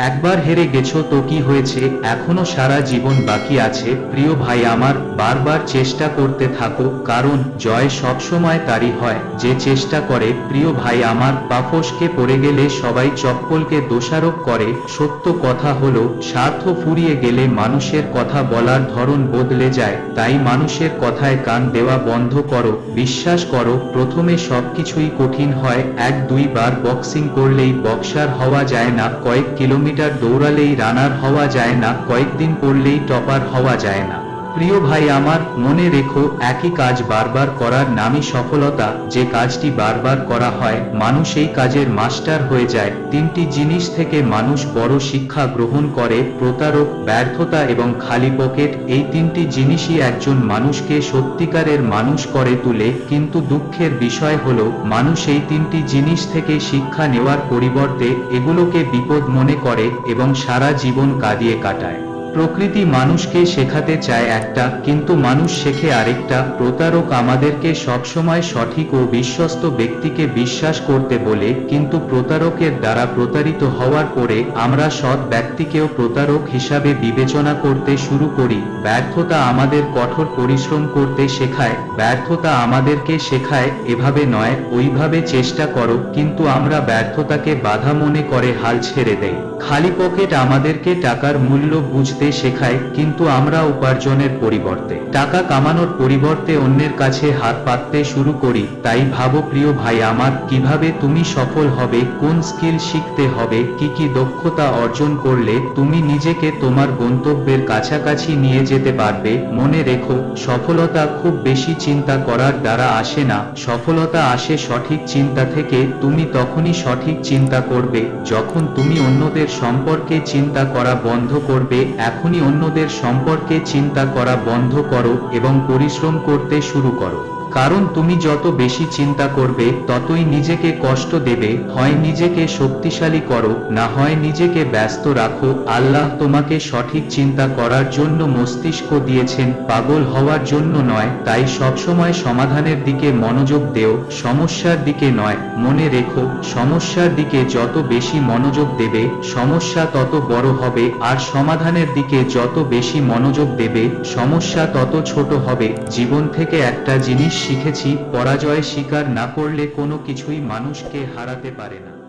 একবার হেরে গেছো তো কি হয়েছে? এখনও সারা জীবন বাকি আছে। প্রিয় ভাই আমার, বারবার চেষ্টা করতে থাকো, কারণ জয় সবসময় তারই হয়। যে চেষ্টা করে, প্রিয় ভাই আমার পাফসকে পড়ে গেলে সবাই চপ্পলকে দোষারোপ করে। সত্য কথা হলো, স্বার্থ ফুরিয়ে গেলে মানুষের কথা বলার ধরন বদলে যায়। তাই মানুষের কথায় কান দেওয়া বন্ধ করো, বিশ্বাস করো, প্রথমে সবকিছুই কঠিন হয়। এক দুইবার বক্সিং করলেই বক্সার হওয়া যায় না। কয়েক কিলোমিটার দৌড়ালেই রানার হওয়া যায় না কয়েকদিন পড়লেই টপার হওয়া যায় না। প্রিয় ভাই, আমার মনে রেখো, একই কাজ বারবার করার নামই সফলতা। যে কাজটি বারবার করা হয়, মানুষ এই কাজের মাস্টার হয়ে যায়। তিনটি জিনিস থেকে মানুষ বড় শিক্ষা গ্রহণ করে, প্রতারক, ব্যর্থতা এবং খালি পকেট। এই তিনটি জিনিসই একজন মানুষকে সত্যিকারের মানুষ করে তুলে, কিন্তু দুঃখের বিষয় হলো, মানুষ এই তিনটি জিনিস থেকে শিক্ষা নেওয়ার পরিবর্তে এগুলোকে বিপদ মনে করে এবং সারা জীবন কাঁদিয়ে কাটায়। প্রকৃতি মানুষকে শেখাতে চায় একটা, কিন্তু মানুষ শেখে আরেকটা, প্রতারক আমাদেরকে সবসময় সঠিক ও বিশ্বস্ত ব্যক্তিকে বিশ্বাস করতে বলে, কিন্তু প্রতারকের দ্বারা প্রতারিত হওয়ার পরে আমরা সৎ ব্যক্তিকেও প্রতারক হিসাবে বিবেচনা করতে শুরু করি। ব্যর্থতা আমাদের কঠোর পরিশ্রম করতে শেখায়, ব্যর্থতা আমাদেরকে শেখায়, এভাবে নয়, ওইভাবে চেষ্টা করো, কিন্তু আমরা ব্যর্থতাকে বাধা মনে করে হাল ছেড়ে দেই। খালি পকেট আমাদেরকে টাকার মূল্য বুঝতে শেখায়, কিন্তু আমরা উপার্জনের পরিবর্তে। টাকা কামানোর পরিবর্তে অন্যের কাছে হাত পাততে শুরু করি, তাই ভাবো, প্রিয় ভাই, আমার কীভাবে তুমি সফল হবে, কোন স্কিল শিখতে হবে, কি কি দক্ষতা অর্জন করলে তুমি নিজেকে তোমার গন্তব্যের কাছাকাছি নিয়ে যেতে পারবে? মনে রেখো, সফলতা খুব বেশি চিন্তা করার দ্বারা আসে না। সফলতা আসে সঠিক চিন্তা থেকে, তুমি তখনই সঠিক চিন্তা করবে, যখন তুমি অন্যদের সম্পর্কে চিন্তা করা বন্ধ করবে এখনই অন্যদের সম্পর্কে চিন্তা করা বন্ধ করো এবং পরিশ্রম করতে শুরু করো। কারণ তুমি যত বেশি চিন্তা করবে, ততই নিজেকে কষ্ট দেবে। হয় নিজেকে শক্তিশালী করো, না হয় নিজেকে ব্যস্ত রাখো। আল্লাহ তোমাকে সঠিক চিন্তা করার জন্য মস্তিষ্ক দিয়েছেন, পাগল হওয়ার জন্য নয়। তাই সবসময় সমাধানের দিকে মনোযোগ দেও, সমস্যার দিকে নয়, মনে রেখো। সমস্যার দিকে যত বেশি মনোযোগ দেবে, সমস্যা তত বড় হবে। আর সমাধানের দিকে যত বেশি মনোযোগ দেবে, সমস্যা তত ছোট হবে। জীবন থেকে একটা জিনিস শিখেছি পরাজয় স্বীকার না করলে কোনো কিছুই মানুষকে হারাতে পারে না।